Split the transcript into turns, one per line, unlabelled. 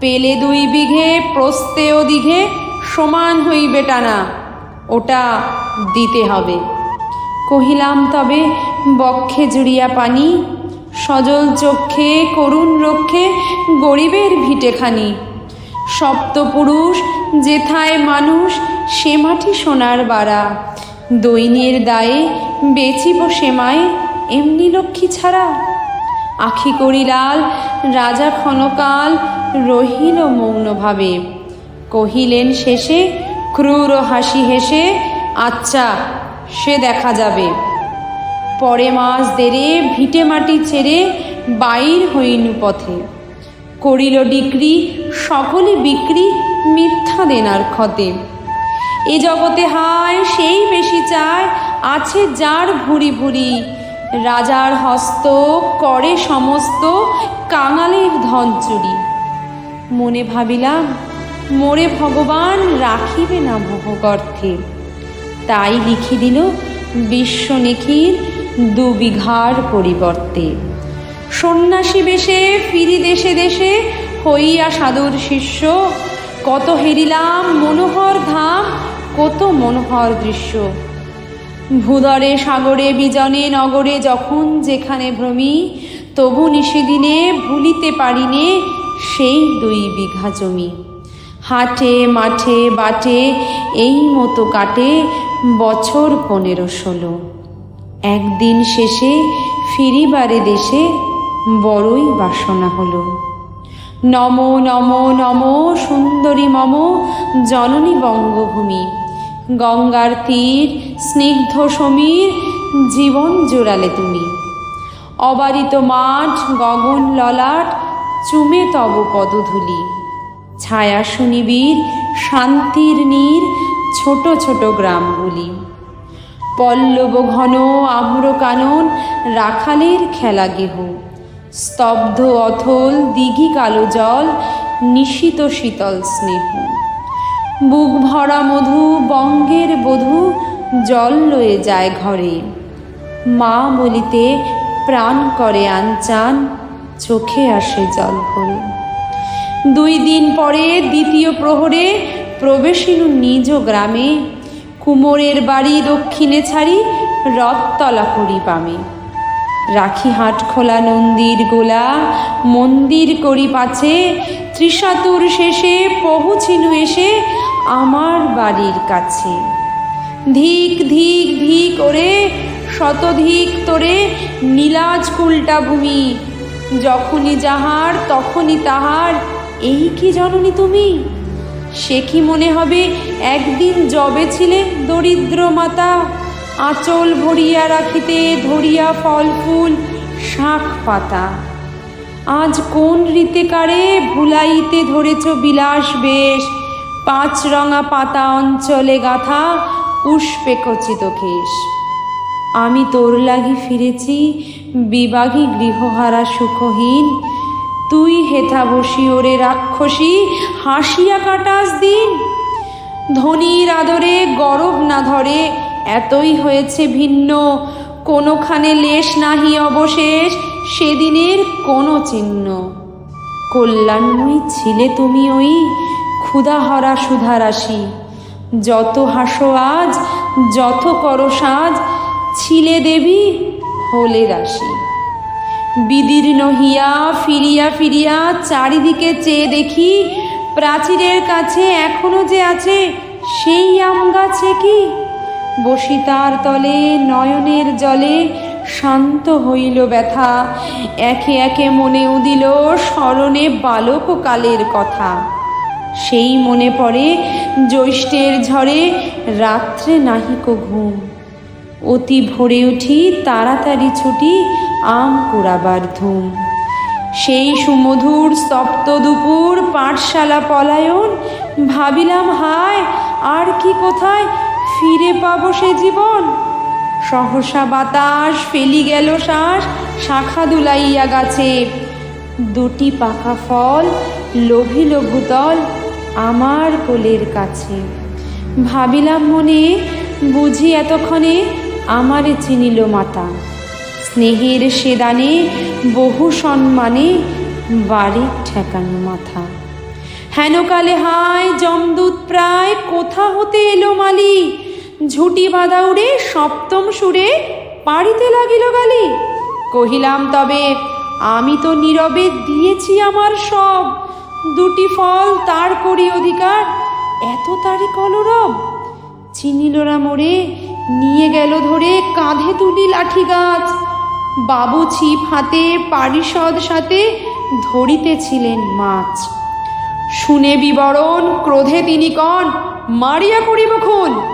পেলে দুই বিঘে প্রস্তেও দিঘে, সমান হইবে টানা। ওটা দিতে হবে। কহিলাম, তবে বক্ষে জুড়িয়া পানি, সজল চক্ষে, করুণ রক্ষে, গরিবের ভিটেখানি। সপ্তপুরুষ, যেথায় মানুষ, সে মাটি সোনার বাড়া। দৈনের দায়ে বেচিব সেমায় এমনি লক্ষ্মী ছাড়া। আখি করিলাল, রাজা ক্ষণকাল রহিল মৌনভাবে। কহিলেন শেষে, ক্রূর হাসি হেসে আচ্ছা সে দেখা যাবে। পরে মাস দেরে ভিটে মাটি ছেড়ে বাইর হইনু পথে। করিল ডিক্রি, সকলে বিক্রি মিথ্যা দেনার ক্ষতে। এ জগতে হায়, সেই বেশি চায়, আছে যার ভুরি ভুরি রাজার হস্ত করে সমস্ত কাঙালের ধন চুরি। মনে ভাবিলাম, মোরে ভগবান রাখিবে না ভোগর্থে তাই লিখি দিল বিশ্ব নিখির দু বিঘার পরিবর্তে। সন্ন্যাসী বেশে ফিরি দেশে দেশে হইয়া সাধুর শিষ্য, কত হেরিলাম মনোহর ধাম, কত মনোহর দৃশ্য। ভূদরে, সাগরে, বিজনে, নগরে, যখন যেখানে ভ্রমি, তবু নিষেদিনে ভুলিতে পারিনে সেই দুই বিঘা জমি। হাটে, মাঠে, বাটে, এই মতো কাটে বছর পনেরো ষোলো। একদিন শেষে ফিরিবারে দেশে বড়ই বাসনা হলো। নম নম নম, সুন্দরী মম, জননী বঙ্গভূমি। গঙ্গার তীর, স্নিগ্ধ সমীর, জীবন জোড়ালে তুমি। অবারিত মাঠ, গগন ললাট, চুমে তব পদধূলি। ছায়া শুনিবীর শান্তির নীর, ছোট ছোট গ্রামগুলি। পল্লব ঘন আম্র কানন, রাখালের খেলা গেহ। স্তব্ধ অথল, দিঘি কালো জল, নিশিত শীতল স্নেহ। বুক ভরা মধু, বঙ্গের বধূ, জল লয়ে যায় ঘরে। মা বলিতে প্রাণ করে আনচান, চোখে আসে জল ভরে। দুই দিন পরে দ্বিতীয় প্রহরে প্রবেশিনু নিজ গ্রামে, কুমোরের বাড়ি দক্ষিণে ছাড়ি রথতলা করি পামে রাখি হাট খোলা নন্দীর গোলা, মন্দির করি পাছে, ত্রিশাতুর শেষে পহুছিনু এসে আমার বাড়ির কাছে। ধিক ধিক ধিক ওরে, শতধিক তোরে নীলাজ কুলটা ভূমি। যখনই যাহার, তখনই তাহার, এই কি জননী তুমি? সে কি মনে হবে, একদিন জবে ছিলে দরিদ্র মাতা? আঁচল ভরিয়া রাখিতে, ধরিয়া ফল, ফুল শাঁখ পাতা। আজ কোন রীতেকারে ভুলাইতে ধরেছ বিলাস বেশ। পাঁচ রঙা পাতা অঞ্চলে গাথা পুষ্পে কচিত কেশ আমি তোর লাগি ফিরেছি বিবাগী গৃহহারা সুখহীন। তুই হেথা বসি ওরে রাক্ষসী, হাসিয়া কাটাস দিন। ধনির আদরে গরব না ধরে এতই হয়েছে ভিন্ন। কোনোখানে লেশ নাহি অবশেষ, সেদিনের কোনো চিহ্ন। কল্যাণময়ী ছিলে তুমি ওই ক্ষুধাহরা সুধারাশি। যত হাসো আজ, যত করো সাজ, ছিলে দেবী হলে রাশি। বিদীর্ণ হিয়া ফিরিয়া ফিরিয়া চারিদিকে চেয়ে দেখি, প্রাচীরের কাছে এখনও যে আছে সেই আম গাছে কি? বসিতার তলে, নয়নের জলে শান্ত হইল ব্যথা। একে একে মনে উদিল স্মরণে বালক কালের কথা। সেই মনে পড়ে জ্যৈষ্ঠের ঝড়ে, রাত্রে নাহিক ঘুম। অতি ভরে উঠি তাড়াতাড়ি ছুটি আম কুড়াবার ধুম। সেই সুমধুর সপ্ত দুপুর, পাঠশালা পলায়ন। ভাবিলাম, হায়, আর কি কোথায়? ফিরে পাবো সে জীবন। সহসা বাতাস ফেলি গেল শ্বাস, শাখা দুলাইয়া গাছে। দুটি পাকা ফল লোভিল ভূতল আমার কোলের কাছে। ভাবিলাম মনে, বুঝি এতক্ষণে আমারে চিনিল মাতা। স্নেহের সেদানে বহু সম্মানে বাড়ির ঠেকানো মাথা। হেনকালে হায় জমদূত প্রায় কোথা হতে এলো মালি? ঝুটি বাঁধা উড়ে সপ্তম সুরে পাড়িতে লাগিল গালি। কহিলাম, তবে আমি তো নীরবে দিয়েছি আমার সব। দুটি ফল তার করি অধিকার, এত তারি কলরব। চিনিলরা মোড়ে নিয়ে গেল ধরে কাঁধে তুলি লাঠি গাছ। বাবু ছিপ হাতে পারিষদ সাথে ধরিতেছিলেন মাছ। শুনে বিবরণ, ক্রোধে তিনি কন, মারিয়া করিব খুন?